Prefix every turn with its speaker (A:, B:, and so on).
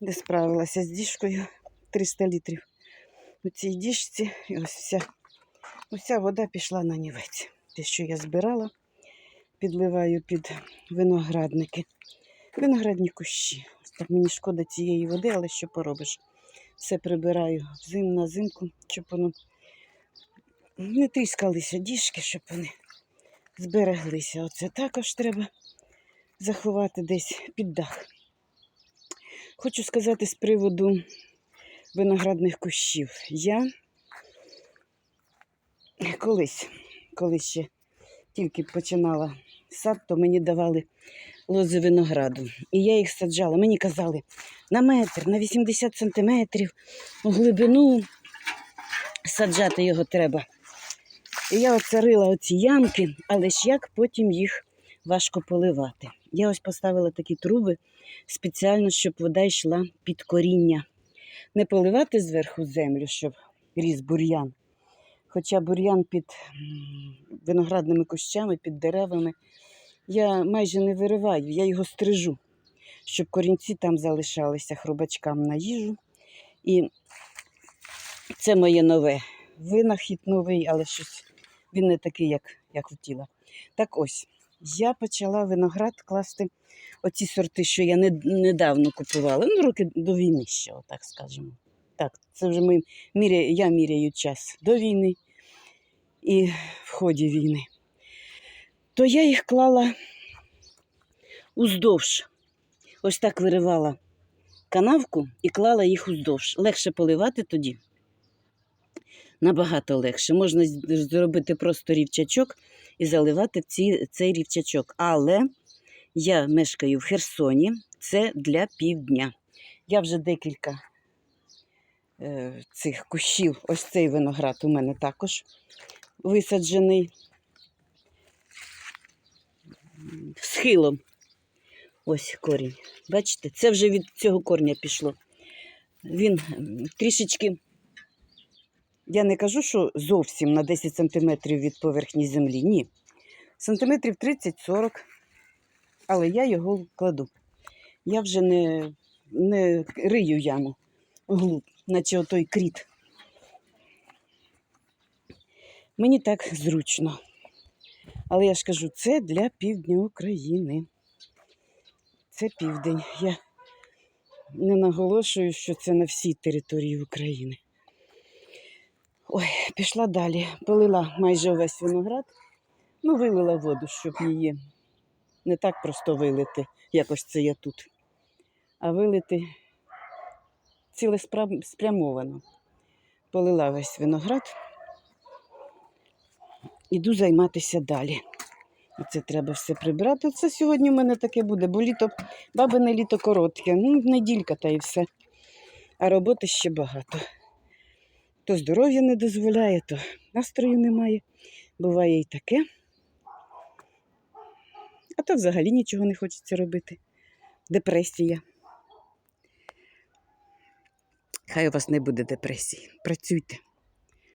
A: де справилася з діжкою 300 літрів. У цій діжці і ось вся, уся вода пішла на нівець. Те, що я збирала, підливаю під виноградники. Виноградні кущі. Ось так мені шкода цієї води, але що поробиш? Все прибираю зим на зимку, щоб воно не тріскалися діжки, щоб вони збереглися. Оце також треба заховати десь під дах. Хочу сказати з приводу виноградних кущів. Я колись, коли ще тільки починала сад, то мені давали лози винограду. І я їх саджала. Мені казали на метр, на 80 сантиметрів у глибину саджати його треба. І я оце рила оці ямки, але ж як потім їх важко поливати. Я ось поставила такі труби спеціально, щоб вода йшла під коріння. Не поливати зверху землю, щоб ріс бур'ян. Хоча бур'ян під виноградними кущами, під деревами, я майже не вириваю, я його стрижу, щоб корінці там залишалися хробачкам на їжу. І це моє нове винахід новий, але щось він не такий, як я хотіла. Так ось, я почала виноград класти оці сорти, що я недавно купувала. Ну, роки до війни ще, отак скажемо. Так, це вже ми міря, я міряю час до війни і в ході війни. То я їх клала уздовж. Ось так виривала канавку і клала їх уздовж. Легше поливати тоді. Набагато легше. Можна зробити просто рівчачок і заливати ці, цей рівчачок. Але я мешкаю в Херсоні, це для півдня. Я вже декілька е, цих кущів, ось цей виноград у мене також висаджений схилом. Ось корінь. Бачите, це вже від цього корня пішло. Він трішечки, я не кажу, що зовсім на 10 сантиметрів від поверхні землі. Ні. Сантиметрів 30-40. Але я його кладу. Я вже не, не рию яму глуб, наче отой кріт. Мені так зручно. Але я ж кажу, це для півдня України. Це південь. Я не наголошую, що це на всій території України. Ой, пішла далі. Полила майже увесь виноград. Ну, вилила воду, щоб її не так просто вилити, якось це я тут, а вилити цілеспрямовано. Полила весь виноград. Іду займатися далі. Оце треба все прибрати. Це сьогодні в мене таке буде, бо літо, бабине літо коротке. Ну, неділька та і все. А роботи ще багато. То здоров'я не дозволяє, то настрою немає. Буває і таке. А то взагалі нічого не хочеться робити. Депресія. Хай у вас не буде депресії. Працюйте.